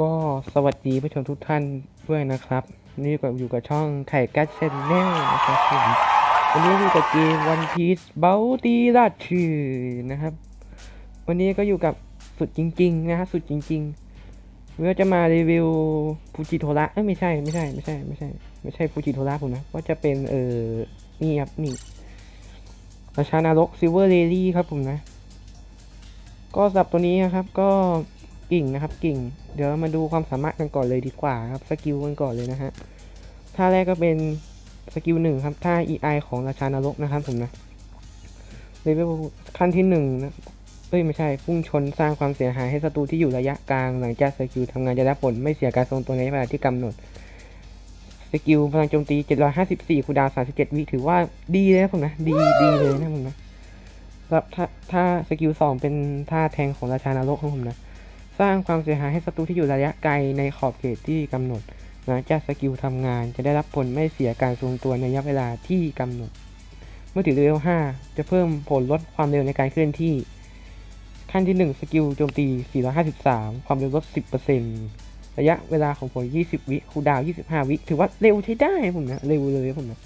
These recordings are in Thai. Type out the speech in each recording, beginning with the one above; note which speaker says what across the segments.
Speaker 1: ก็สวัสดีผู้ชมทุกท่านด้วยนะครับ นี่ก็อยู่กับช่องไข่กัดเซนแนลนะครับผมวันนี้อยู่กับเกม One Piece Bounty Rush นะครับ วันนี้ก็อยู่กับสุดจริง ๆ นะฮะสุดจริงๆเราจะมารีวิวฟูจิโทระเอ้ยไม่ใช่ไม่ใช่ไม่ใช่ไม่ใช่ไม่ใช่ฟูจิโทระผมนะก็จะเป็นเออนี่ครับนี่ราชานารกซิลเวอร์เ l ลี่ครับผมนะ ก็สับตัวนี้นะครับก็ กิ่งนะครับกิ่ง เดี๋ยวมาดูความสามารถกันก่อนเลยดีกว่าครับสกิลกันก่อนเลยนะฮะท่าแรกก็เป็นสกิลหนึ่งครับท่า EI ของราชานรกนะครับผมนะเลเวลขั้นที่หนึ่งนะเอ้ยไม่ใช่พุ่งชนสร้างความเสียหายให้ศัตรูที่อยู่ระยะกลางหลังจากสกิลทำงานจะได้ผลไม่เสียการทรงตัวในเวลาที่กำหนดสกิลพลังโจมตี 754คูดาว 37 วิถือว่าดีเลยนะผมนะ ดีดีเลยนะผมนะครับถ้าถ้าสกิลสองเป็นท่าแทงของราชานรกของผมนะ ร้างความเสียหายให้ศัตรูที่อยู่ระยะไกลในขอบเขตที่กำหนดหลังจากสกิลทำงานจะได้รับผลไม่เสียการทรงตัวในระยะเวลาที่กำหนด เมื่อถึงเลเวล 5 จะเพิ่มผลลดความเร็วในการเคลื่อนที่ ขั้นที่ 1 สกิลโจมตี 453 ความเร็วลด 10%ระยะเวลาของผล 20 วิคูดาว 25 วิ ถือว่าเร็วใช้ได้ผมนะ เร็วเลยผมนะ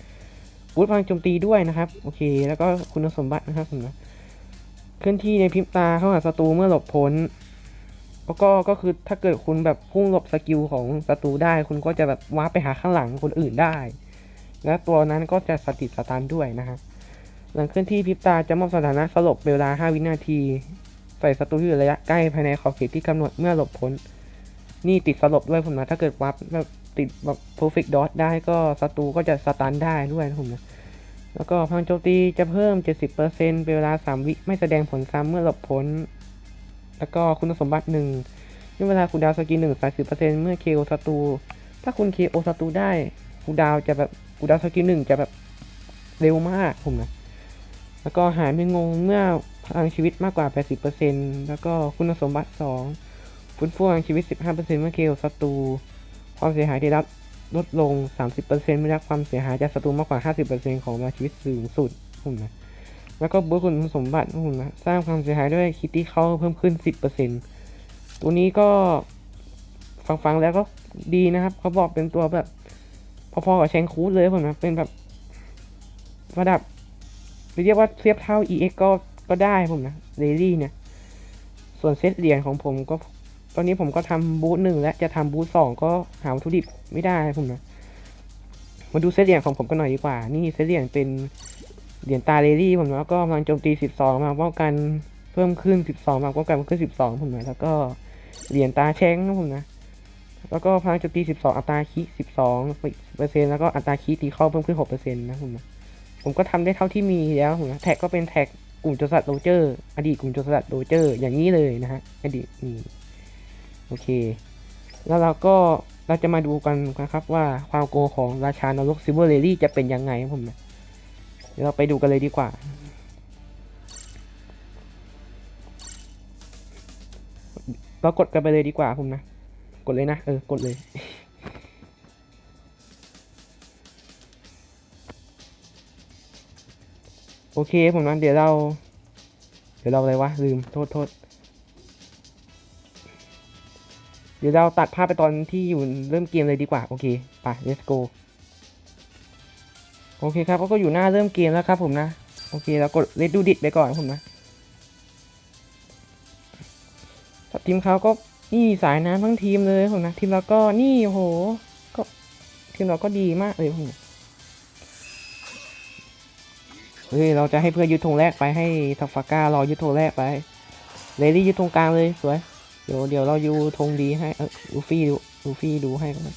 Speaker 1: บูทพลังโจมตีด้วยนะครับ โอเค แล้วก็คุณสมบัตินะครับผมนะ เคลื่อนที่ในพริบตาเข้าหาศัตรูเมื่อหลบพ้น แล้วก็ก็คือถ้าเกิดคุณแบบพุ่งหลบสกิลของศัตรูได้ คุณก็จะแบบว้าไปหาข้างหลังคนอื่นได้ และตัวนั้นก็จะสติดสตันด้วยนะครับหลังเคลื่อนที่พิบตาจะมอบสถานะสลบเวลา 5 วินาที ใส่ศัตรูที่อยู่ระยะใกล้ภายในขอบเขตที่กำหนดเมื่อหลบพ้น นี่ติดสลบด้วยผมนะถ้าเกิดวับแบบติดแบบ perfect dot ได้ก็ศัตรูก็จะสตันได้ด้วยนะผมนะแล้วก็พังโจมตีจะเพิ่ม 70%เป็นเวลา 3 วิไม่แสดงผลซ้ำเมื่อหลบพ้น แล้วก็คุณสมบัติหนึ่งเวลาคูลดาวสกิลหนึ่ง30%เมื่อเคโอศัตรูถ้าคุณเคโอศัตรูได้คูลดาวจะแบบคูลดาวสกิลหนึ่งจะแบบเร็วมากผมนะแล้วก็หายไม่งงเมื่อพลังชีวิตมากกว่า 80%แล้วก็คุณสมบัติ 2 ฟื้นฟูพลังชีวิต 15%เมื่อเคโอศัตรู ความเสียหายที่รับลดลง 30%ไม่ได้รับความเสียหายจากศัตรูมากกว่า 50%ของเวลาชีวิตสูงสุดผมนะ แล้วก็บูทคุณสมบัติผมนะสร้างความเสียหายด้วยคิตตี้เขาเพิ่มขึ้น 10%ตัวนี้ก็ฟังฟังๆแล้วก็ดีนะครับ เขาบอกเป็นตัวแบบ พอๆกับแชงคูดเลยผมนะเป็นแบบระดับเรียกว่าเทียบเท่า EX ก็ก็ได้ผมนะเรลี่เนี่ย ส่วนเซตเหรียญของผมก็ ตอนนี้ผมก็ทำบูธหนึ่งและจะทำบูธสองก็หาวัตถุดิบไม่ได้ผมนะ มาดูเซตเหรียญของผมกันหน่อยดีกว่า นี่เซตเหรียญเป็น เหรียญตาเรลี่ผมนะแล้วก็พลังโจมตี 12 มาป้องกันเพิ่มขึ้น 12 มาป้องกันเพิ่มขึ้น 12 ผมนะแล้วก็เหรียญตาแช้งนะผมนะ แล้วก็พลังโจมตี 12 อัตราคี12เปอร์เซ็นต์แล้วก็อัตราคีตีเข้าเพิ่มขึ้น6%นต์นะผมนะผมก็ทำได้เท่าที่มีแล้วผมนะแท็กก็เป็นแท็กกลุ่มโจรสลัดโรเจอร์ อดีตกลุ่มโจรสลัดโรเจอร์ อย่างนี้เลยนะฮะอดีตนี่โอเค แล้วเราก็เราจะมาดูกันนะครับว่าความโกงของราชานรกซิเวอร์เรลี่จะเป็นยังไงผมนะ เดี๋ยวเราไปดูกันเลยดีกว่า เรากดกันไปเลยดีกว่าผมนะ กดเลยนะ เออ กดเลย โอเคผมนะเดี๋ยวเรา เดี๋ยวเราอะไรวะ ลืม โทษโทษเดี๋ยวเราตัดภาพไปตอนที่อยู่เริ่มเกมเลยดีกว่า โอเค ไป let's go โอเคครับก็อยู่หน้าเริ่มเกมแล้วครับผมนะโอเคเรากด let do it ไปก่อนผมนะทีมเขาก็นี่สายน้ำทั้งทีมเลยผมนะทีมเราก็นี่โหก็ทีมเราก็ดีมากเลยผมนะเฮ้ยเราจะให้เพื่อนยึดธงแรกไปให้ทัฟฟาก้ารอยึดธงแรกไปเลลี่ยึดธงกลางเลยสวยเดี๋ยวเดี๋ยวเรายู่ธงดีให้เออลูฟี่ดูลูฟี่ดูให้ก่อน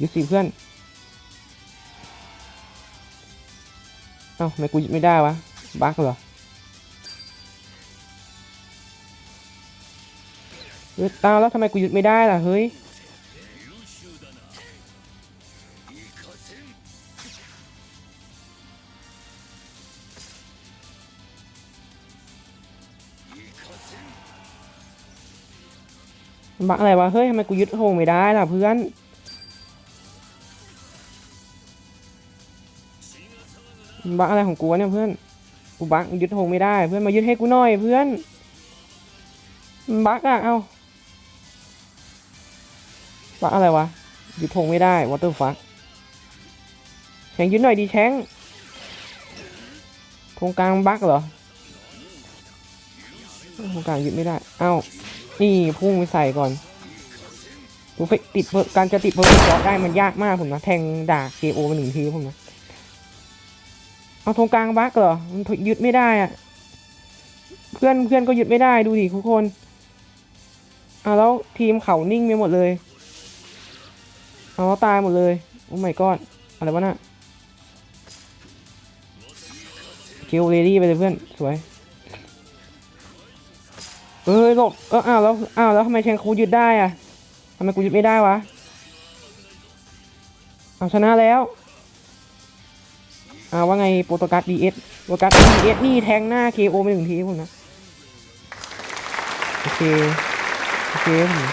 Speaker 1: ยึดสิเพื่อน อ้าทำไมกูยึดไม่ได้วะ บั๊กเหรอเฮ้ยตาแล้วทำไมกูหยึดไม่ได้ล่ะ เฮ้ย บั๊กอะไรวะ เฮ้ยทำไมกูยึดโฮงไม่ได้ล่ะเพื่อน บักอะไรของกูวะเนี่ยเพื่อน กูบักยึดโฮงไม่ได้ เพื่อนมายึดให้กูหน่อยเพื่อนบักอะเอาบักอะไรวะยึดธงไม่ได้วอเตอร์ฟักแชงยึดหน่อยดีแชงธงกลางบักเหรอธงกลางยึดไม่ได้ เอ้า นี่พุ่งไปใส่ก่อนผมไปติดเพอการจะติดเพอร์เฟกต์ได้มันยากมากผมนะ แทงดาเคโอมาหนึ่งทีผมนะ เอาธงกลางบักเหรอมันยึดไม่ได้อะเพื่อนเพื่อนก็ยึดไม่ได้ดูดิทุกคนเอาแล้วทีมเขานิ่งไปหมดเลยเอาแล้วตายหมดเลยโอ้ my god อะไรวะน่ะคิวเรดี้ไปเลยเพื่อนสวยเอ้ยหลบเอออ้าวแล้วอ้าวแล้วทำไมแชงคูยึดได้อะทำไมกูยึดไม่ได้วะเอาชนะแล้ว อ่าว่าไงโปรโตกัสดีเอสโปรโตกัสดีเอสนี่แทงหน้าเคโอไปหนึ่งทีผมนะโอเคโอเคผม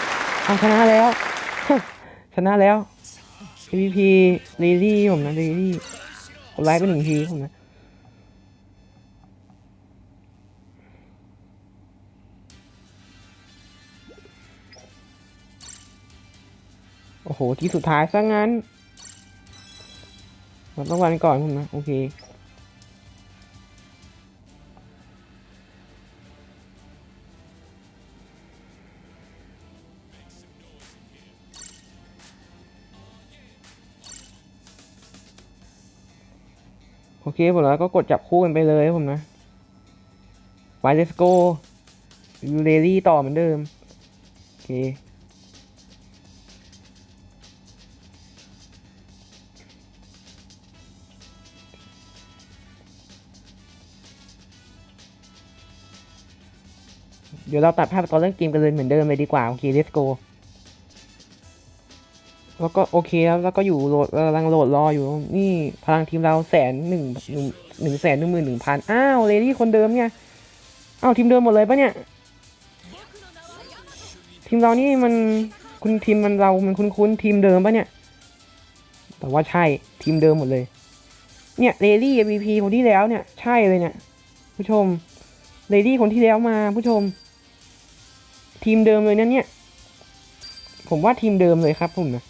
Speaker 1: เอาชนะแล้ว ชนะแล้ว PVP เรดี้ผมนะเรดี้กดไลค์ไปหนึ่งทีผมนะโอ้โห ที่สุดท้ายซะงั้น รับรางวัลก่อนผมนะ โอเคโอเคผมแล้วก็กดจับคู่กันไปเลยผมนะไป let's go ยูเรลี่ต่อเหมือนเดิม โอเค เดี๋ยวเราตัดภาพตอนเล่นเกมกันเลยเหมือนเดิมเลยดีกว่า โอเค let's go แล้วก็โอเคแล้วแล้วก็อยู่โหลดกำลังโหลดรออยู่นี่พลังทีมเราแสนหนึ่งหนึ่งหนึ่งแสนหนึ่งหมื่นหนึ่งพันอ้าวเลดี้คนเดิมเนี่ยอ้าวทีมเดิมหมดเลยปะเนี่ย ทีมเรานี่มันคุณทีมมันเรา มันคุ้นคุ้นทีมเดิมปะเนี่ย แต่ว่าใช่ทีมเดิมหมดเลย เนี่ยเลดี้ MVP คนที่แล้วเนี่ย ใช่เลยเนี่ย ผู้ชมเลดี้คนที่แล้วมาผู้ชม ทีมเดิมเลยนั่นเนี่ย ผมว่าทีมเดิมเลยครับผมนะ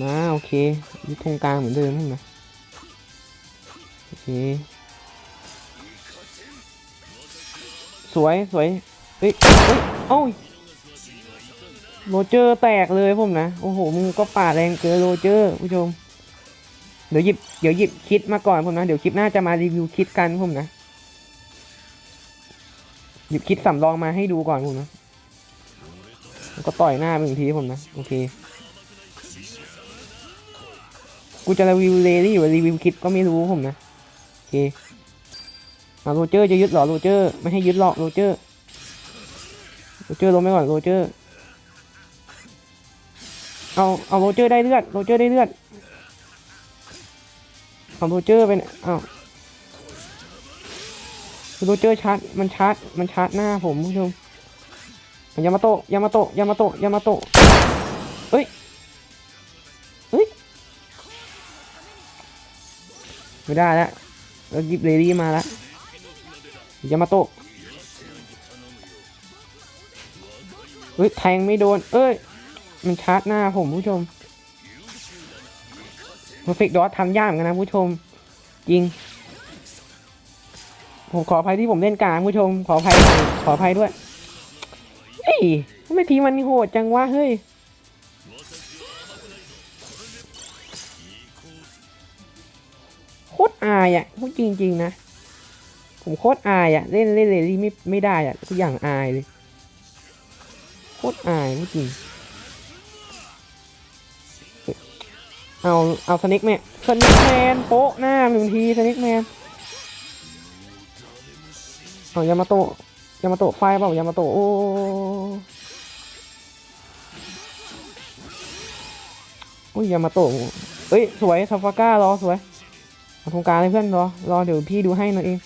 Speaker 1: มาโอเคยึดธงกลางเหมือนเดิมใช่ไหมโอเค สวยสวยเฮ้ยเฮ้ยโรเจอร์แตกเลยผมนะ โอ้โหมึงก็ป่าแรงเกินโรเจอร์ผู้ชม เดี๋ยวหยิบเดี๋ยวหยิบคิดมาก่อนผมนะ เดี๋ยวคลิปหน้าจะมารีวิวคิดกันผมนะ หยิบคิดสำรองมาให้ดูก่อนผมนะแล้วก็ต่อยหน้าไปหนึ่งทีผมนะ โอเค กูจะรีวิวเลดี้หรือรีวิวคลิปก็ไม่รู้ผมนะ โอเคมาโรเจอร์จะยึดหรอโรเจอร์ไม่ให้ยึดหรอกโรเจอร์โรเจอร์ลงไปก่อนโรเจอร์เอาเอาโรเจอร์ได้เลือดโรเจอร์ได้เลือดเอาโรเจอร์ไปเนี่ยเอา โรเจอร์ชาร์จมันชาร์จมันชาร์จหน้าผมผู้ชมยามาโตะยามาโตะยามาโตะยามาโตะเฮ้ยเฮ้ยไม่ได้แล้วแล้วยิบเลดี้มาแล้วยามาโตะเฮ้ยแทงไม่โดน เอ้ย มันชาร์จหน้าผมผู้ชม Perfect Dot ทำยากเหมือนกันนะผู้ชม จริง ผมขออภัยที่ผมเล่นกลางผู้ชม ขออภัยขออภัยด้วยเฮ้ยทำไมทีมมันโหดจังวะเฮ้ยโคตรอายอะพูดจริง ๆ นะ ผมโคตรอายอะ เล่นเล่นเลลี่ไม่ไม่ได้อะทุกอย่างอายเลยโคตรอายพูดจริงเอาเอาสเน็กแมนสเน็กแมนโป๊ะหน้าหนึ่งทีสเน็กแมน เอายามาโตะยามาโตะไฟเปล่ายามาโตะโอ้โอ้ยยามาโตะเอ้ยสวยซาฟาก้ารอสวยเอาตรงกลางเลยเพื่อนรอรอเดี๋ยวพี่ดูให้หน่อยเอง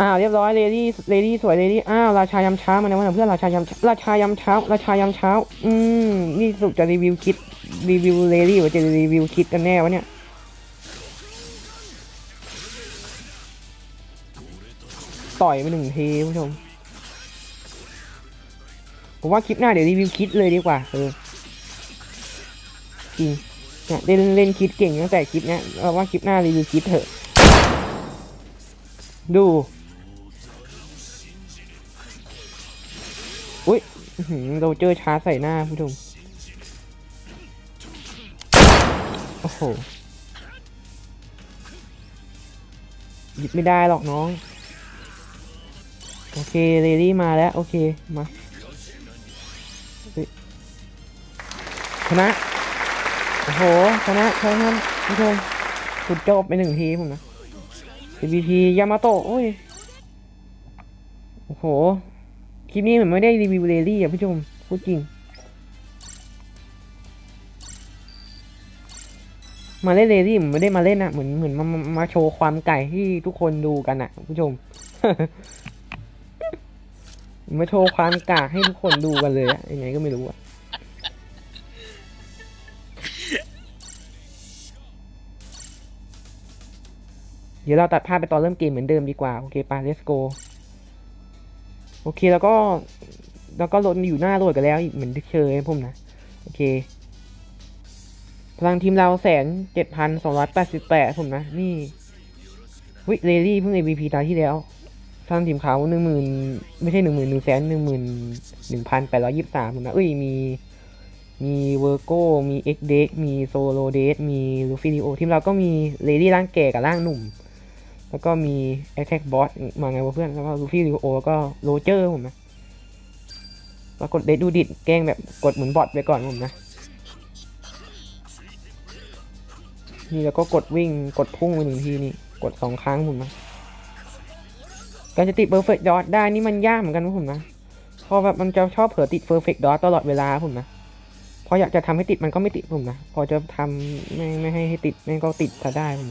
Speaker 1: อ้าวเรียบร้อยเลดี้เลดี้สวยเลดี้อ้าวราชายำเช้ามาแล้วนะเพื่อนราชายำราชายำเช้า ราชายำเช้า อืมนี่สรุปจะรีวิวคิดรีวิวเลดี้หรือจะรีวิวคิดกันแน่วะเนี่ย ต่อยไปหนึ่งทีผู้ชม ผมว่าคลิปหน้าเดี๋ยวรีวิวคิดเลยดีกว่า เออจริงเนี่ยเล่นเล่นคิดเก่งตั้งแต่คลิปเนี้ยเอาว่าคลิปหน้ารีวิวคิดเถอะ ดู อุ้ยเราเจอชาร์จใส่หน้าผู้ชม โอ้โหหยิบไม่ได้หรอกน้อง โอเคเรดี้มาแล้ว โอเค มาชนะ โอ้โห ชนะชนะผู้ชมสุดจบไปหนึ่งทีผมนะ MVP ยามาโตะโอ้ย โอ้โห คลิปนี้เหมือนไม่ได้รีวิวเรลี่อะผู้ชมพูดจริง มาเล่นเรลี่เหมือนไม่ได้มาเล่นอะเหมือนเหมือนมามามาโชว์ความไก่ที่ทุกคนดูกันอะผู้ชม มาโชว์ความกากให้ทุกคนดูกันเลยอะยังไงก็ไม่รู้อะเดี๋ยวเราตัดภาพไปตอนเริ่มเกมเหมือนเดิมดีกว่า โอเคปะ let's go โอเคแล้วก็แล้วก็รถอยู่หน้าโหลดกันแล้วอีกเหมือนที่เคยผมนะ โอเค พลังทีมเราแสนเจ็ดพันสองร้อยแปดสิบแปดผมนะ นี่วิเรลี่เพิ่ง MVP ตาที่แล้ว พลังทีมเขาหนึ่งหมื่นไม่ใช่หนึ่งหมื่นหนึ่งแสนหนึ่งหมื่นหนึ่งพันแปดร้อยยี่สิบสามผมนะเอ้ยมีมีเวอร์โก้มีเอ็กเด็กมีโซโลเดสมีลูฟิลิโอทีมเราก็มีเรลี่ร่างแก่กับร่างหนุ่ม แล้วก็มีแอ t แท็กบอสมาไงวะเพื่อน แล้วก็ลูฟี่ลิโอแล้วก็โรเจอร์ผมนะปรากฏเดดดูดิดแกล้งแบบกดเหมือนบอทไปก่อนผมนะ นี่แล้วก็กดวิ่งกดพุ่งไปหนึ่งทีนี่ กดสองครั้งผมนะ การจะติดเ e อร์เฟกต์ดอทได้นี่มันยากเหมือนกันนะผมนะพราะแบบมันจะชอบเผลอติดเ e อร์เฟกต์ดอทตลอดเวลาผมนะพออยากจะทำให้ติดมันก็ไม่ติดผมนะพอจะทำไม่ไม่ให้ให้ติดม่งก็ติดถ้าได้ผม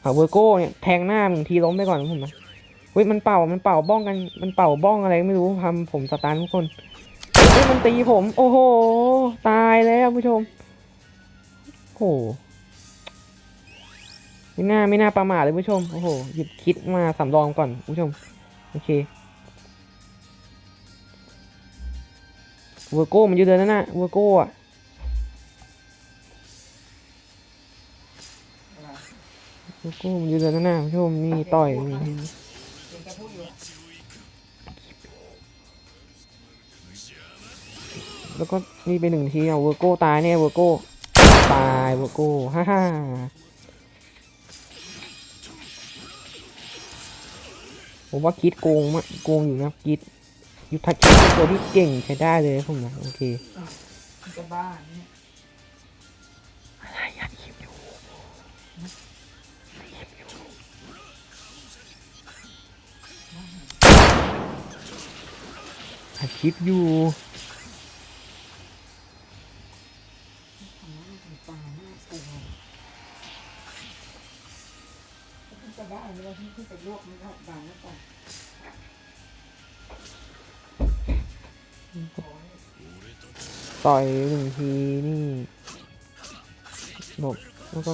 Speaker 1: เอาเวอร์โก้เนี่ยแทงหน้าหนึ่งทีล้มไปก่อนผมนะเฮ้ยมันเป่ามันเป่าบ้องกันมันเป่าบ้องอะไรไม่รู้ทำผมสตาร์ททุกคนเฮ้ยมันตีผม โอ้โห ตายแล้วผู้ชมโอ้โห ไม่น่าไม่น่าประมาทเลยผู้ชม โอ้โห หยุดคิดมาสำรองก่อนผู้ชม โอเคเวอร์โก้มันอยู่เดินนั่นน่ะเวอร์โก้อะเวอร์โก้มันอยู่เดินนั่นน่ะผู้ชมนี่ต่อยมีแล้วก็นี่ไปหนึ่งทีเอาเวอร์โก้ตายแน่เวอร์โก้ตายเวอร์โก้ฮ่าฮ่า ผมว่าคิดโกงมากโกงอยู่นะคิดยุทธคิดเป็นตัวที่เก่งใช้ได้เลยผมนะโอเค
Speaker 2: มันจะบ้าเนี่ย
Speaker 1: อะไรอยากคิดอยู่อัดคลิปอยู่
Speaker 2: ต่
Speaker 1: อยหนึ่งทีนี่หลบแล้วก็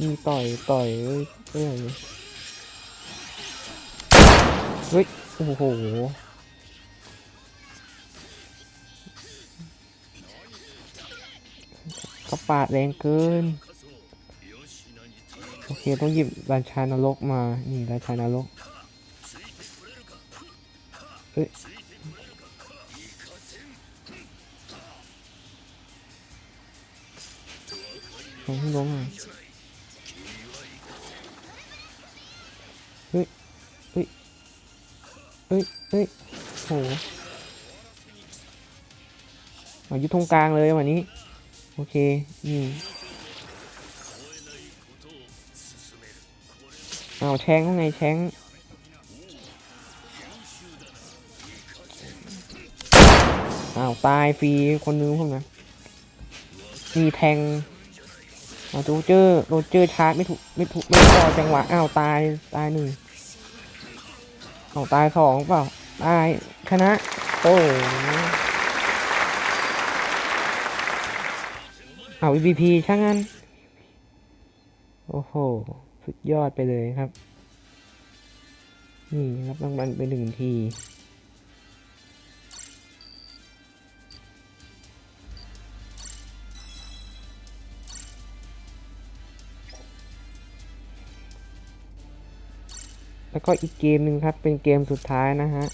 Speaker 1: นี่ต่อยต่อยเอ้ยเอ้ยเฮ้ยโอ้โหกระปาดแรงเกิน โอเค ต้องหยิบราชานรกมา นี่ราชานรก ลงให้ล้มอะเฮ้ยเฮ้ยเฮ้ยเฮ้ยโหเอายุทธงกลางเลยวันนี้ โอเคนี่เอาแชงข้างแชงอ้าวตายฟรีคนนึงพวกนะมีแทง โรเจอร์โรเจอร์ชาร์จไม่ถูกไม่ถูกไม่พอจังหวะอ้าวตายตายหนึ่งเอาตายสองเปล่าตายชนะโอ้เอา MVP ช่างงั้น โอ้โห สุดยอดไปเลยครับ นี่รับรางวัลไปหนึ่งที แล้วก็อีกเกมหนึ่งครับ เป็นเกมสุดท้ายนะฮะ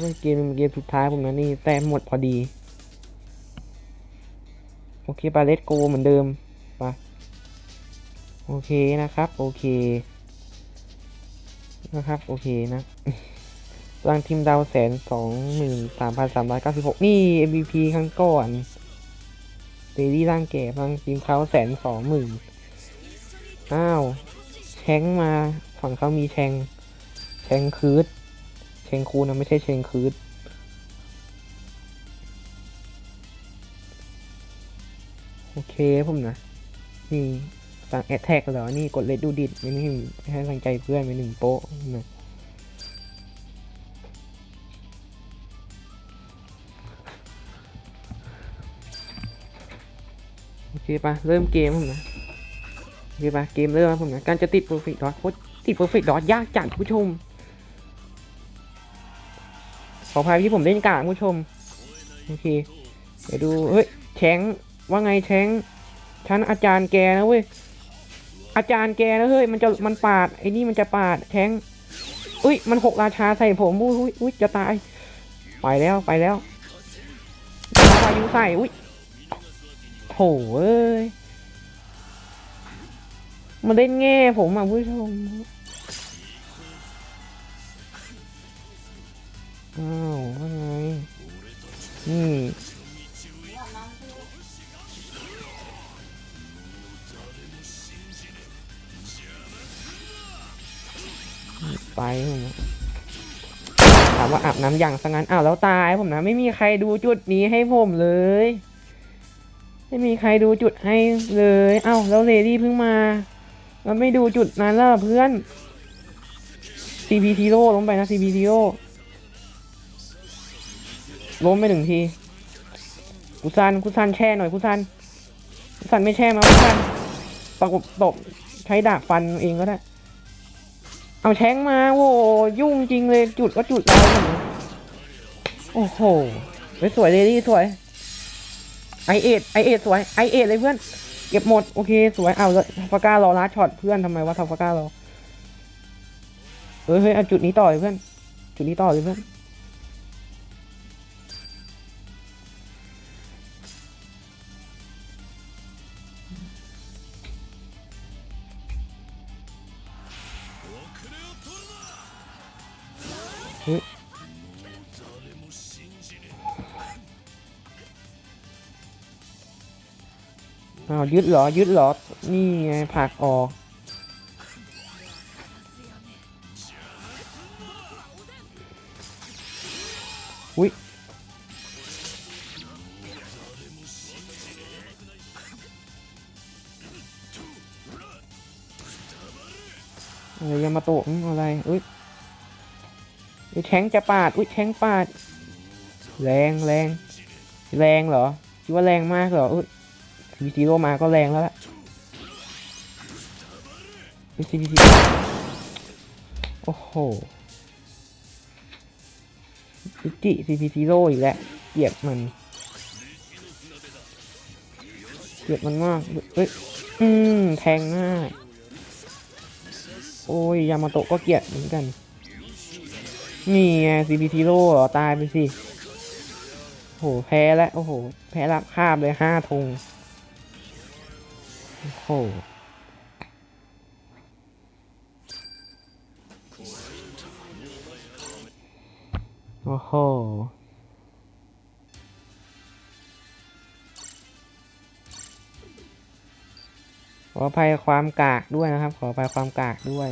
Speaker 1: เป็นเกมเป็นเกมสุดท้ายผมนะนี่แต้มหมดพอดี โอเคไปเลตโกเหมือนเดิมไปโอเคนะครับ โอเค นะครับ โอเคนะรังทีมดาวแสนสองหมื่นสามพันสามร้อยเก้าสิบหกนี่ MVP ครั้งก่อนเดลี่ร่างแก่รังทีมเขาแสนสองหมื่น อ้าวแชงมาฝั่งเขามีแชงแชงคืดแชงคูนะไม่ใช่แชงคืดโอเคผมนะ นี่สั่งแอ t แท็กเหรอ นี่กดเลดดูดิดไม่นี่ให้กำลังใจเพื่อนไปหนึ่งโป๊ะนะโอเคปะเริ่มเกมผมนะ โอเคปะเกมเริ่มแล้วผมนะการจะติด perfect dot โคตรติด perfect dot ยากจัดผู้ชมขออภัยที่ผมเล่นกากผู้ชมโอเคเดี๋ยวดูเฮ้ยแชงว่าไงแชงค์ฉันอาจารย์แกนะเว้ยอาจารย์แกนะเฮ้ยมันจะมันปาดไอ้นี่มันจะปาดแชงอุ้ยมันหกราชาใส่ผมอุ้ยอุ้ยอุ้ยจะตายไปแล้วไปแล้วพายุใส่อุ้ยโถเอ้ย มันเล่นแง่ผมอะผู้ชมอ้าวว่าไงนี่ไปถามว่าอาบน้ำอย่างสังงั้นอ้าวแล้วตายผมนะ ไม่มีใครดูจุดนี้ให้ผมเลย ไม่มีใครดูจุดให้เลย อ้าวแล้วเลดี้เพิ่งมา แล้วไม่ดูจุดนั้นล่ะเพื่อน CP ทีโร่ลงไปนะ CP ทีโร่ล้มไปหนึ่งทีกุซันกุซันแช่หน่อยกุซันกุซันไม่แช่มากุซันประกบตบใช้ดาบฟันเองก็ได้ เอาแช้งมาโว้ยุ่งจริงเลยจุดก็จุดเราเหมือนโอ้โหเฮ้ยสวยเลยดิสวยไอเอ็ดไอเอ็ดสวยไอเอ็ดเลยเพื่อน เก็บหมด โอเค สวยเอาแล้วฟาก้ารอลัดช็อตเพื่อนทำไมวะทัฟก้ารอเฮ้ยเฮ้ยเอาจุดนี้ต่อเลยเพื่อน จุดนี้ต่อเลยเพื่อน อ้าวยึดหรอยึดหรอนี่ไงผักออกอุ้ยอะไรยามาโตะอืมอะไรอุ้ยอุ้ยแทงจะปาดอุ้ยแทงปาด แรงแรงแรงเหรอคิดว่าแรงมากเหรออุ้ย ซีซีโรมาก็แรงแล้วล่ะซีพีซีโอ้โหอิจิซีพีซีโรอีกแล้วเกลียดมันเกลียดมันมากเอ้ยอืมแทงหน้า โอ้ย ยามาโตะก็เกลียดเหมือนกัน นี่ไงซีพีซีโร่ตายไปสิโอ้โหแพ้แล้ว โอ้โห แพ้รับคาบเลยห้าธง โอ้โหโอ้โหขออภัยความกากด้วยนะครับ ขออภัยความกากด้วย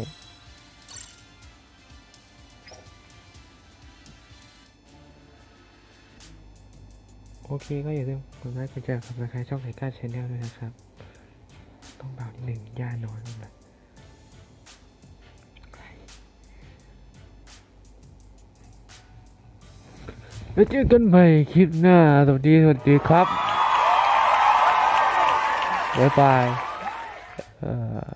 Speaker 1: โอเคก็อย่าลืมกดไลค์กดแชร์กับสไครต์ช่องไทก้าชแนลด้วยนะครับ ต้องเบานิดหนึ่งย่านอนนะแล้วเจอกันใหม่คลิปหน้า สวัสดี สวัสดีครับ บ๊ายบายเอ่อ